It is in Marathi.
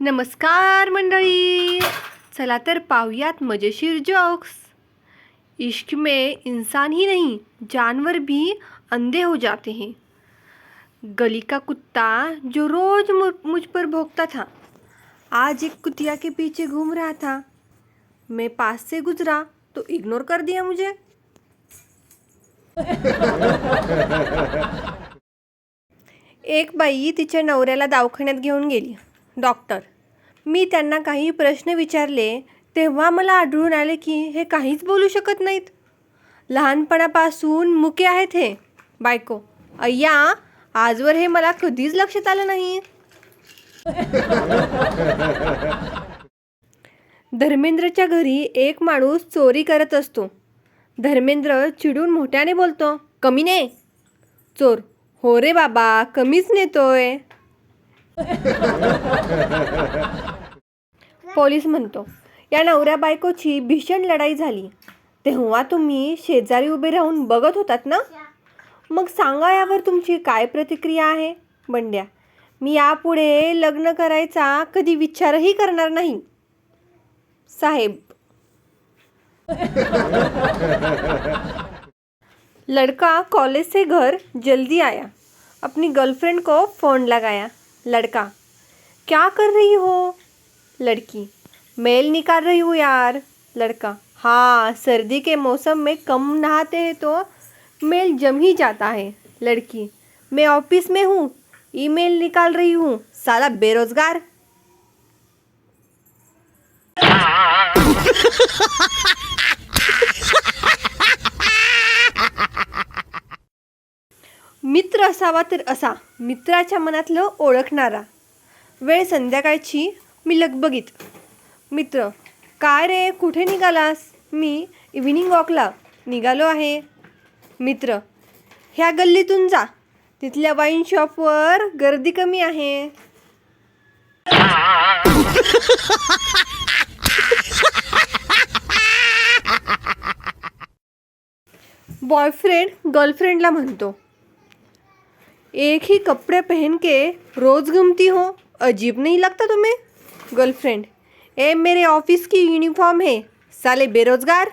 नमस्कार मंडळी. चला तर पाहूयात मजेशीर जोक्स इश्क में इंसान ही नहीं जानवर भी अंधे हो जाते हैं. गली का कुत्ता जो रोज मु- मुझ पर भोगता था आज एक कुतिया के पीछे घूम रहा था. मैं पास से गुजरा तो इग्नोर कर दिया मुझे. एक बाई तिच्या नवऱ्याला दवाखान्यात घेऊन गेली. डॉक्टर. मी त्यांना काही प्रश्न विचारले तेव्हा मला आढळून आले की हे काहीच बोलू शकत नाहीत. लहानपणापासून मुके आहेत हे. बायको अय्या आजवर हे मला कधीच लक्षात आलं नाही. धर्मेंद्रच्या घरी एक माणूस चोरी करत असतो. धर्मेंद्र चिडून मोठ्याने बोलतो कमी ने चोर हो रे बाबा कमीच नेतोय. पोलीस म्हणतो या नवऱ्या बायकोची भीषण लढाई झाली. तेव्हा तुम्ही शेजारी उभे राहून बघत होतात ना? मग सांगा यावर तुमची काय प्रतिक्रिया आहे? बंड्या मी यापुढे लग्न करायचा कधी विचारही करणार नाही. साहेब. लड़का कॉलेज से घर जल्दी आया. अपनी गर्लफ्रेंड को फ़ोन लगाया. लड़का, क्या कर रही हो? लड़की, मेल निकाल रही हूँ यार। लड़का हाँ सर्दी के मौसम में कम नहाते हैं तो मेल जम ही जाता है। लड़की, मैं ऑफ़िस में हूँ, ईमेल निकाल रही हूँ, साला बेरोजगार। मित्र असावा तर असा मित्राच्या मनातलं ओळखणारा. वेळ संध्याकाळची मी लगबगीत. मित्र काय रे कुठे निघालास? मी इव्हिनिंग वॉकला निघालो आहे. मित्र ह्या गल्लीतून जा. तिथल्या वाईन शॉपवर गर्दी कमी आहे. बॉयफ्रेंड गर्लफ्रेंडला म्हणतो. एक ही कपड़े पहन के रोज़ घूमती हो। अजीब नहीं लगता तुम्हें? गर्लफ्रेंड ए, मेरे ऑफ़िस की यूनिफॉर्म है। साले बेरोजगार।